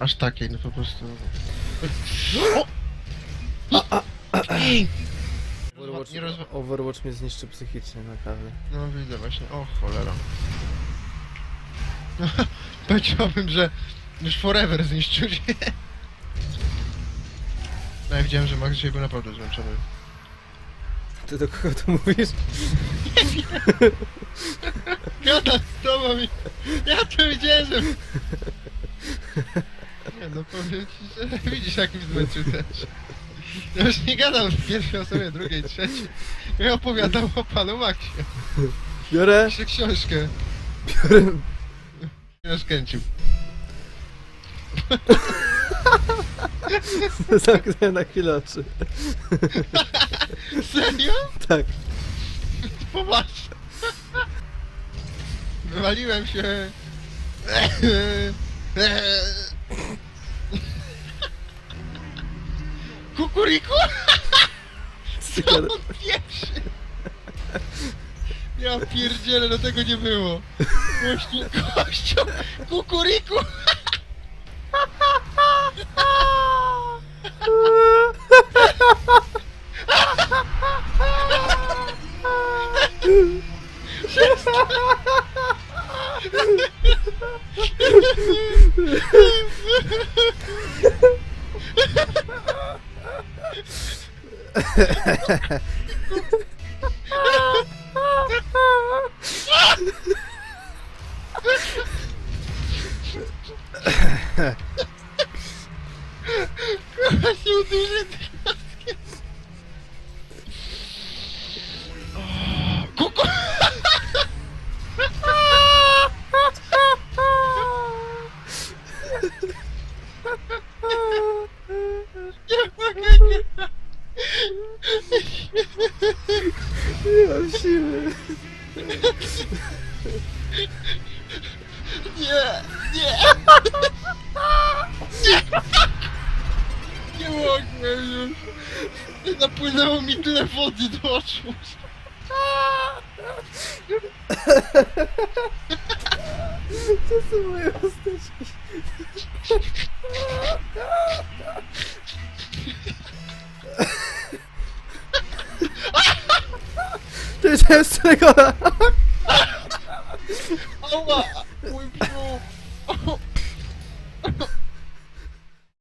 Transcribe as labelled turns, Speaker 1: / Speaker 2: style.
Speaker 1: Aż takiej, no po prostu... O! Ej!
Speaker 2: Overwatch,
Speaker 1: Nie rozwa-
Speaker 2: Overwatch mnie zniszczy psychicznie, naprawdę.
Speaker 1: No widzę właśnie, o cholera. Powiedziałbym, że już forever zniszczył się. No ja widziałem, że Max dzisiaj był naprawdę zmęczony.
Speaker 2: Ty do kogo to mówisz?
Speaker 1: Gada z tobą i... Ja to widziałem, że... Nie powiem ci, że widzisz jak mi zmęczył też. Ja już nie gadam w pierwszej osobie, drugiej, trzeciej. Ja opowiadam o panu Maxie.
Speaker 2: Biorę,
Speaker 1: Piszę książkę.
Speaker 2: biorę...
Speaker 1: Ja skręcił.
Speaker 2: Zamknę na chwilę oczy.
Speaker 1: Serio?
Speaker 2: Tak.
Speaker 1: Popatrz. Wywaliłem się. Kukuriku? On pierwszy? Ja pierdzielę, no tego nie było. Gościu, gościu, kukuriku! Gościu, Cachorro do Nie
Speaker 2: mam siły.
Speaker 1: Nie, nie. Nie mogłem już. Napłynęło mi tyle wody do oczu.
Speaker 2: To są moje To jest z tego...
Speaker 1: Ała,